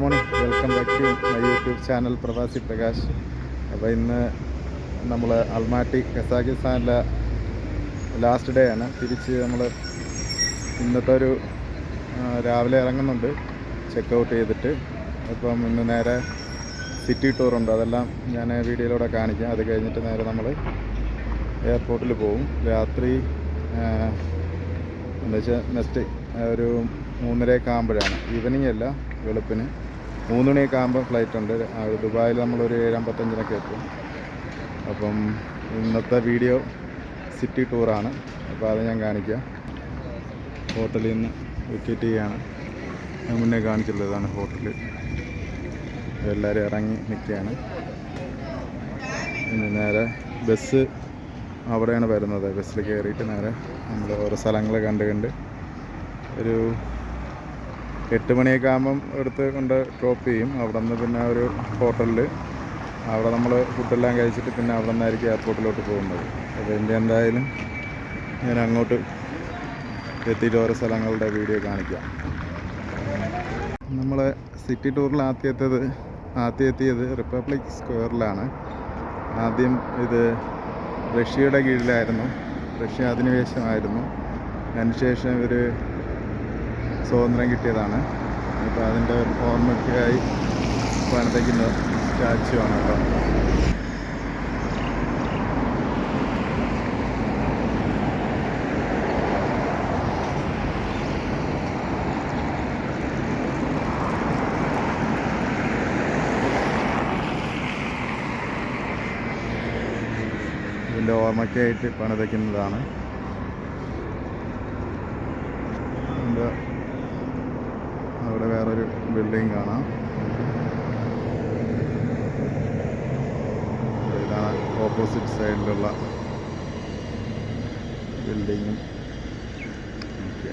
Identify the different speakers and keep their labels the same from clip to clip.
Speaker 1: Morning. Welcome back to my YouTube channel Pravasi Prakash. അപ്പോൾ ഇന്ന് നമ്മൾ അൽമാട്ടി കസാഖിസ്ഥാനിലെ ലാസ്റ്റ് ഡേ ആണ്. തിരിച്ച് നമ്മൾ ഇന്നത്തെ ഒരു രാവിലെ ഇറങ്ങുന്നുണ്ട്. ചെക്ക് ഔട്ട് ചെയ്തിട്ട്. അപ്പം ഇന്ന് നേരെ സിറ്റി ടൂറുണ്ട് അതെല്ലാം ഞാൻ വീഡിയോയിലൂടെ കാണിക്കാം. അത് കഴിഞ്ഞിട്ട് നേരെ നമ്മൾ എയർപോർട്ടിൽ പോകും രാത്രി എന്താ വെച്ചാൽ നെക്സ്റ്റ് ഒരു മൂന്നരയൊക്കെ ആകുമ്പോഴാണ് ഈവനിങ് അല്ല വെളുപ്പിന്. മൂന്ന് മണിയൊക്കെ ആകുമ്പോൾ ഫ്ലൈറ്റ് ഉണ്ട് ദുബായിൽ നമ്മളൊരു അമ്പത്തഞ്ചിനൊക്കെ എത്തും. അപ്പം ഇന്നത്തെ വീഡിയോ സിറ്റി ടൂറാണ് അപ്പോൾ അത് ഞാൻ കാണിക്കാം. ഹോട്ടലിൽ നിന്ന് വിക്കറ്റ് ചെയ്യാണ്. ഞാൻ മുന്നേ കാണിച്ചുള്ളത് ഇതാണ് ഹോട്ടൽ എല്ലാവരും ഇറങ്ങി നിൽക്കുകയാണ്. പിന്നെ നേരെ ബസ് അവിടെയാണ് വരുന്നത്. ബസ്സിൽ കയറിയിട്ട് നേരെ നമ്മൾ ഓരോ സ്ഥലങ്ങൾ കണ്ട് കണ്ട് ഒരു എട്ട് മണിയൊക്കെ ആകുമ്പം എടുത്ത് കൊണ്ട് ഡ്രോപ്പ് ചെയ്യും. അവിടെ നിന്ന് പിന്നെ ഒരു ഹോട്ടലിൽ അവിടെ നമ്മൾ ഫുഡെല്ലാം കഴിച്ചിട്ട് പിന്നെ അവിടെ നിന്നായിരിക്കും എയർപോർട്ടിലോട്ട് പോകുന്നത്. അപ്പോൾ എന്റെ എന്തായാലും ഞാൻ അങ്ങോട്ട് എത്തിയിട്ട് ഓരോ സ്ഥലങ്ങളുടെ വീഡിയോ കാണിക്കാം. നമ്മൾ സിറ്റി ടൂറിൽ ആദ്യം എത്തിയത് ആദ്യം എത്തിയത് റിപ്പബ്ലിക് സ്ക്വയറിലാണ് ആദ്യം ഇത് റഷ്യയുടെ കീഴിലായിരുന്നു. റഷ്യ അധിനിവേശമായിരുന്നു. അതിനുശേഷം ഇവർ സ്വാതന്ത്ര്യം കിട്ടിയതാണ്. അപ്പോൾ അതിന്റെ ഓർമ്മയ്ക്കായി പണിതയ്ക്കുന്ന സ്റ്റാച്ചു ആണ് കേട്ടോ ഓർമ്മയ്ക്കായിട്ട് പണിതയ്ക്കുന്നതാണ് അതിന്റെ അവിടെ വേറൊരു ബിൽഡിംഗ് കാണാം. ഇതാണ് ഓപ്പോസിറ്റ് സൈഡിലുള്ള ബിൽഡിങ്ങും ഓക്കെ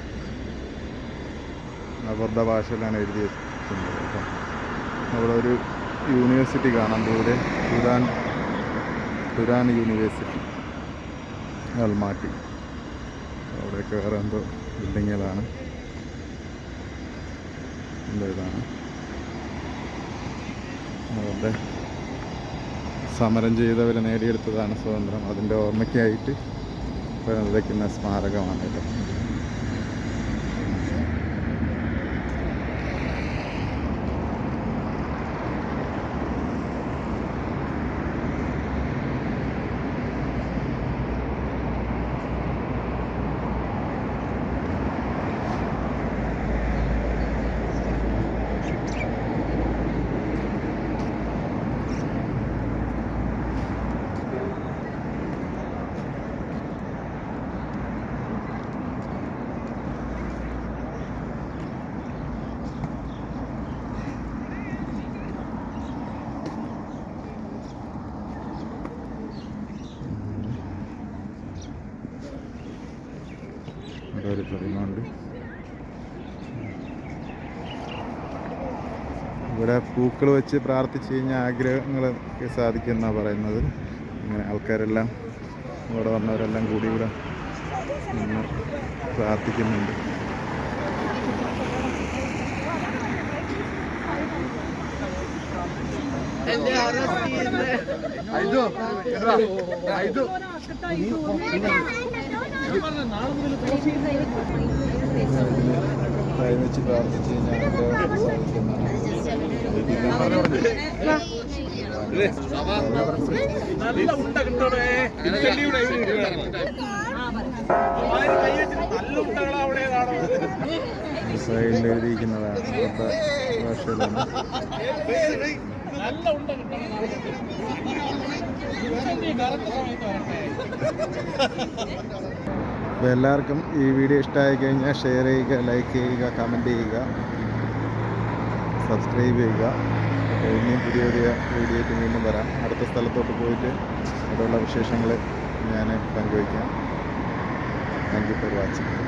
Speaker 1: അവരുടെ ഭാഷയിലാണ് എഴുതി വെച്ചിട്ടുള്ളത് കേട്ടോ. അവിടെ ഒരു യൂണിവേഴ്സിറ്റി കാണാം. ദൂരെ തുരാൻ തുരാൻ യൂണിവേഴ്സിറ്റി അൽമാട്ടി അവിടെയൊക്കെ വേറെ എന്തോ ബിൽഡിങ്ങുകളാണ് ഇതാണ് അവരുടെ സമരം ചെയ്തവർ നേടിയെടുത്തതാണ് സ്വാതന്ത്ര്യം. അതിന്റെ ഓർമ്മയ്ക്കായിട്ട് വയ്ക്കുന്ന സ്മാരകമാണ് ഇവിടെ ഒരു പ്രതിമയുണ്ട് ഇവിടെ പൂക്കൾ വെച്ച് പ്രാർത്ഥിച്ചു കഴിഞ്ഞാൽ ആഗ്രഹങ്ങൾ സാധിക്കുമെന്നാണ് പറയുന്നത്. ഇങ്ങനെ ആൾക്കാരെല്ലാം ഇവിടെ വന്നവരെല്ലാം കൂടി ഇവിടെ നിന്ന് പ്രാർത്ഥിക്കുന്നുണ്ട്. കൈ വെച്ച് പ്രാർത്ഥിച്ചു കഴിഞ്ഞാൽ ആഗ്രഹങ്ങൾ സാധിക്കുന്നതാണ് സൈഡിൽ എഴുതിയിരിക്കുന്നതാണ് ഭാഷയിലാണ്
Speaker 2: നല്ല ഉണ്ട കിട്ടണം. കറക്റ്റ് സമയത്ത് വരട്ടെ
Speaker 1: അപ്പോൾ എല്ലാവർക്കും ഈ വീഡിയോ ഇഷ്ടമായി കഴിഞ്ഞാൽ ഷെയർ ചെയ്യുക ലൈക്ക് ചെയ്യുക കമന്റ് ചെയ്യുക സബ്സ്ക്രൈബ് ചെയ്യുക. അപ്പോൾ ഇനിയും പുതിയ പുതിയ വീഡിയോ വീണ്ടും വരാം. അടുത്ത സ്ഥലത്തോട്ട് പോയിട്ട് അവിടെയുള്ള വിശേഷങ്ങൾ ഞാൻ പങ്കുവയ്ക്കാം. Thank you for watching